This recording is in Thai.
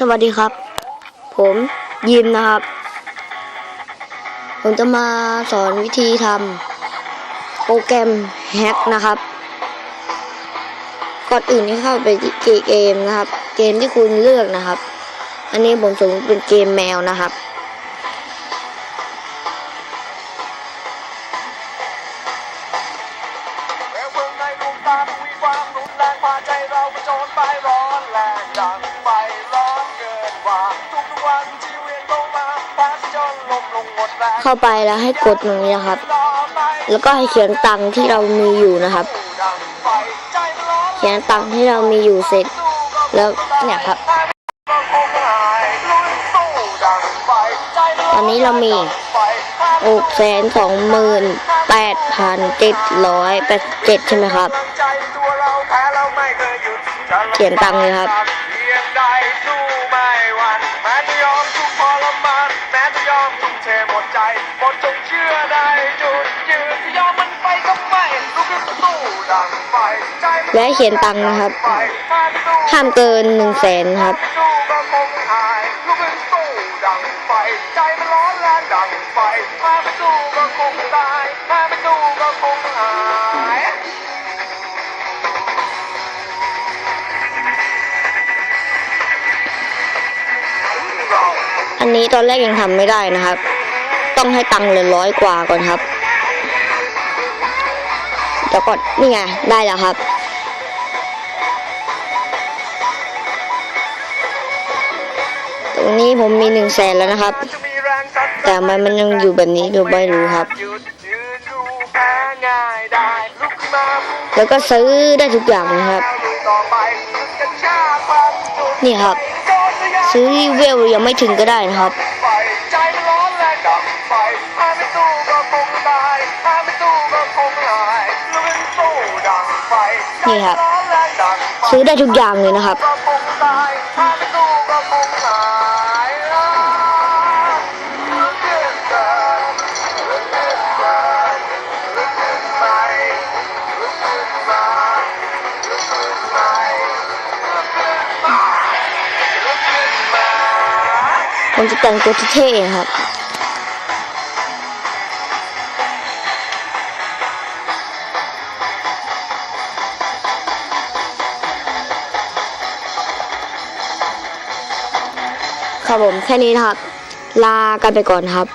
สวัสดีครับ ผมยิมนะครับ ผมจะมาสอนวิธีทำโปรแกรมแฮกนะครับ ก่อนอื่นให้เข้าไปที่เกมนะครับ เกมที่คุณเลือกนะครับ อันนี้ผมสมมติเป็นเกมแมวนะครับเร็วเมืองในดวงตาทวีค เข้าไปแล้วให้กดตรงนี้นะครับ แล้วก็ให้เขียนตังค์ที่เรามีอยู่นะครับ เขียนตังค์ที่เรามีอยู่เสร็จ แล้วเนี่ยครับ ตอนนี้เรามีหกแสนสองหมื่นแปดพันเจ็ดร้อยแปดเจ็ดใช่ไหมครับเราแพ้เราไม่เคยหยุดจะลำบากเขียนตังค์เลยครับ ม้จะยอมทุ่มเทหมดใจหมดจงเชื่อได้จุดยืนที่ยอมมันไปก็ไม่ลุกขึ้นสู้ดังไฟใจมันและเขียนตังค์นะครับไฟถ้าไม่สู้ห้ามเกินหนึ่งแสนครับ สู้ก็คงหายลุกขึ้นสู้ดังไฟใจมันร้อนแรงดังไฟถ้าไม่สู้ก็คงตายถ้าไม่สู้ก็คงหาย อันนี้ตอนแรกยังทำไม่ได้นะครับ ต้องให้ตังค์เลือร้อยกว่าก่อนครับเดี๋ยวก่อนนี่ไงได้แล้วครับ ตรงนี้ผมมีหนึ่งแสนแล้วนะครับ แต่ทำไมมันยังอยู่แบบนี้ก็ไม่รู้ครับ แล้วก็ซื้อได้ทุกอย่างนะครับ นี่ครับ ซื้อเวลยังไม่ถึงก็ได้นะครับใจมันร้อนแรงดับไฟถ้าไม่สู้ก็คงตายถ้าไม่สู้ก็คงหายลุกขึ้นสู้ดังไฟนี่ครับใจมันร้อนแรงดังไฟซื้อได้ทุกอย่างเลยนะครับ ผมจะแต่งตัวเท่ครับ ครับผมแค่นี้นะครับ ลากันไปก่อนครับ